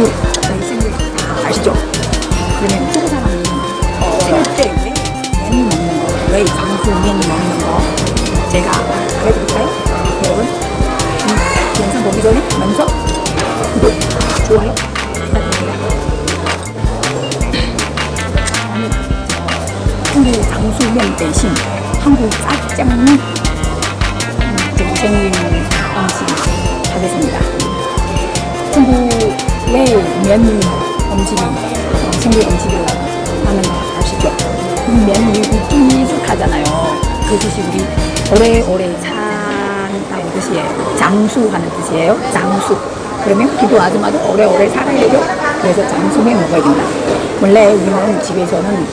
저희 생일 다 아시죠? 그러면 한국 사람이 생일 때왜 면이 먹는 거, 왜 장수면이 먹는 거 제가 알려드릴까요? 여러분 음, 영상 보기 전에 먼저 구독, 좋아요 부탁드립니다. 저는 한국 장수면 대신 한국 짜장면 음, 제 생일 음식 하겠습니다. 중국의 면 음식이 어, 생일 음식을 하는 거 아시죠? 그 면이 좀 익숙하잖아요. 그 뜻이 우리 오래오래 산다고 뜻이에요. 장수하는 뜻이에요. 장수. 그러면 기도 아줌마도 오래오래 살아야 되죠. 그래서 장수면 먹어야 된다. 원래 우리는 집에서는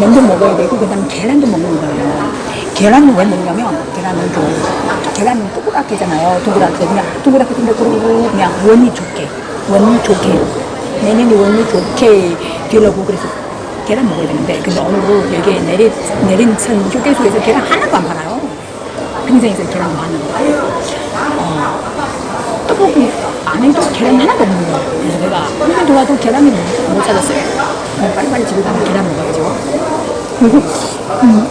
면도 먹어야 되고 그다음 계란도 먹는 거예요. 계란은 왜 먹냐면 계란은 좀 계란은 동그랗게잖아요. 동그랗게 그냥 동그랗게 그냥 원이 좋게 원이 좋게 내년에 원이 좋게 되려고 그래서 계란 먹어야 되는데 근데 오늘 여기 내리 내린 천 휴게소에서 계란 하나도 안 팔아요. 평생에서 계란도 하는 거. 어, 떡볶이 안에도 계란 하나도 없는 거예요. 그래서 내가 한번 돌아도 계란을 못, 못 찾았어요. 빨리빨리 집에 가서 계란 먹어야죠. 그리고 음,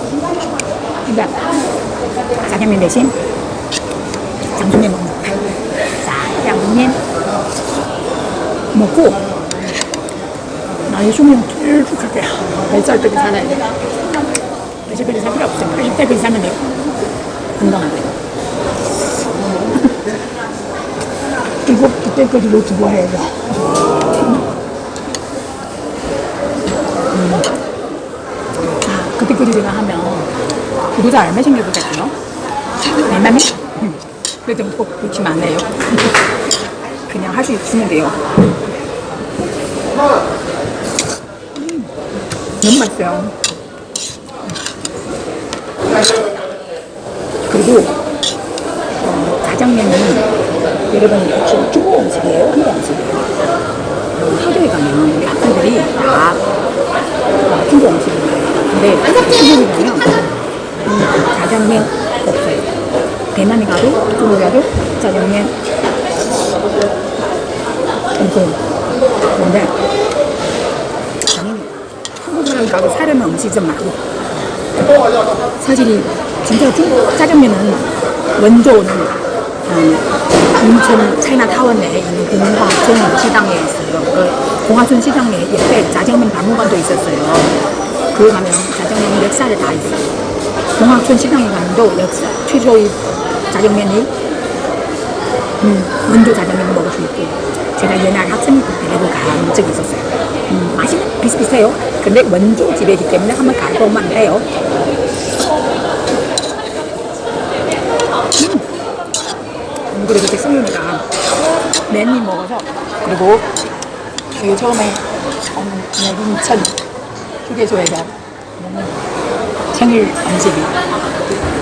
그러니까 짜장면 대신 장수면 먹는 거. 짜장면 먹고 나이 수명 툴툴하게 몇 살까지 살아야 돼. 몇 살까지 살 필요 없어요. 80살까지 살면 돼요. 건강하게. 이거 그때까지도 두고 해야 돼. 음. 아, 그때까지 내가 하면 구독자 얼마 생겨보겠고요. 얼마면? 음. 그래도 꼭 놓치면 안 해요. 그냥 할 수 있으면 돼요. 음, 너무 맛있어요. 그리고 어, 짜장면은 여러분 혹시 중국 음식이에요? 한국 음식이에요? 학교에 가면 우리 학생들이 다 어, 중국 음식이에요. 근데 중국에 가면 음, 짜장면 없어요. 대만에 가도 중국에 가도 짜장면 없어요. 그런데 당연히 한국 사람 가도 사려면 음식 좀 많고 사실 진짜 중국 짜장면은 원조는 음, 인천 차이나타운 내에 있는 공화촌 시장에 있어요. 그 공화촌 시장 에 옆에 짜장면 박물관도 있었어요. 그 가면 짜장면 역사를 다 있어요. 공화촌 시장에 가면 도 역사 최초의 짜장면이 음, 원조 수 있고 제가 옛날 학생 때 데리고 간 적이 있었어요. 음, 맛이 비슷비슷해요. 근데 원조 집이기 때문에 한번 가보면 돼요. 음, 그리고 제 승윤이가 맨이 먹어서 그리고 여기 처음에 오는 인천 휴게소에서 먹는 생일 음식이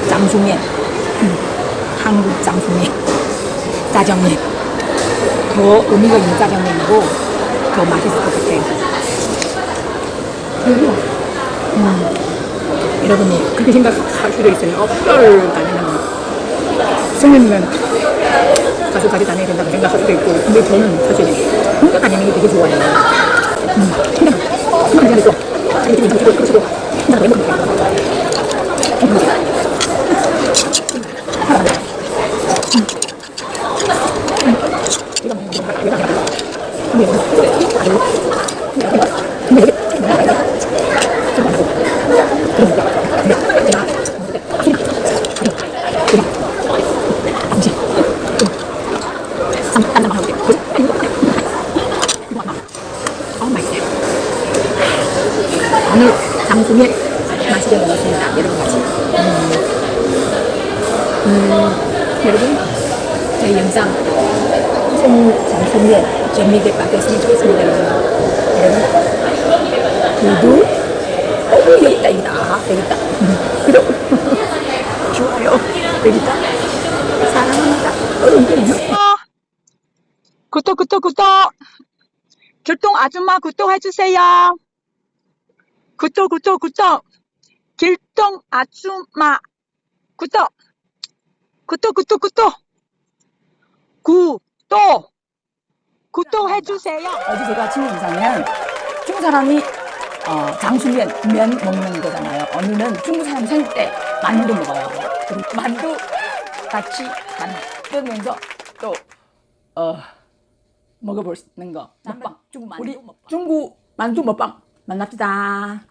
짱수면 음, 한국 짱수면 짜장면. 더 의미가 있는 짜장면이고 더 맛있을 것 같아요. 그리고 음, 여러분이 그렇게 생각할 수도 있어요. 뼈를 다니는 승리면 가수 가지 다녀야 된다고 생각할 수도 있고 근데 저는 사실 혼자 다니는 게 되게 좋아요. 음, 혼자 혼자 다니면서 자기 집에 있는 거 쓰고 혼자 내먹는 거 오늘 장수면 맛있게 먹었습니다. 여러분 같이. 음, 음, 여러분 저희 영상 생 장수면 재미있게 봤으면 좋겠습니다. 여러분 구독 어 여기 있다 여기 있다 여기 있다 구독 좋아요 여기 있다 사랑합니다. 어, 구독, 구독, 구독. 교통 아줌마 구독해주세요. 구독, 구독, 구독. 길동 아줌마 구독. 구독, 구독, 구독. 구 독. 구독해 해주세요. 어제 제가 친구 영상은 중국 사람이 어, 장수면 면 먹는 거잖아요. 어느는 중국 사람 생일 때 만두 먹어요. 그리고 만두 같이 만들면서 또 어, 먹어보는 거 먹방. 중국 만두 우리 중국 만두 먹방 만납시다.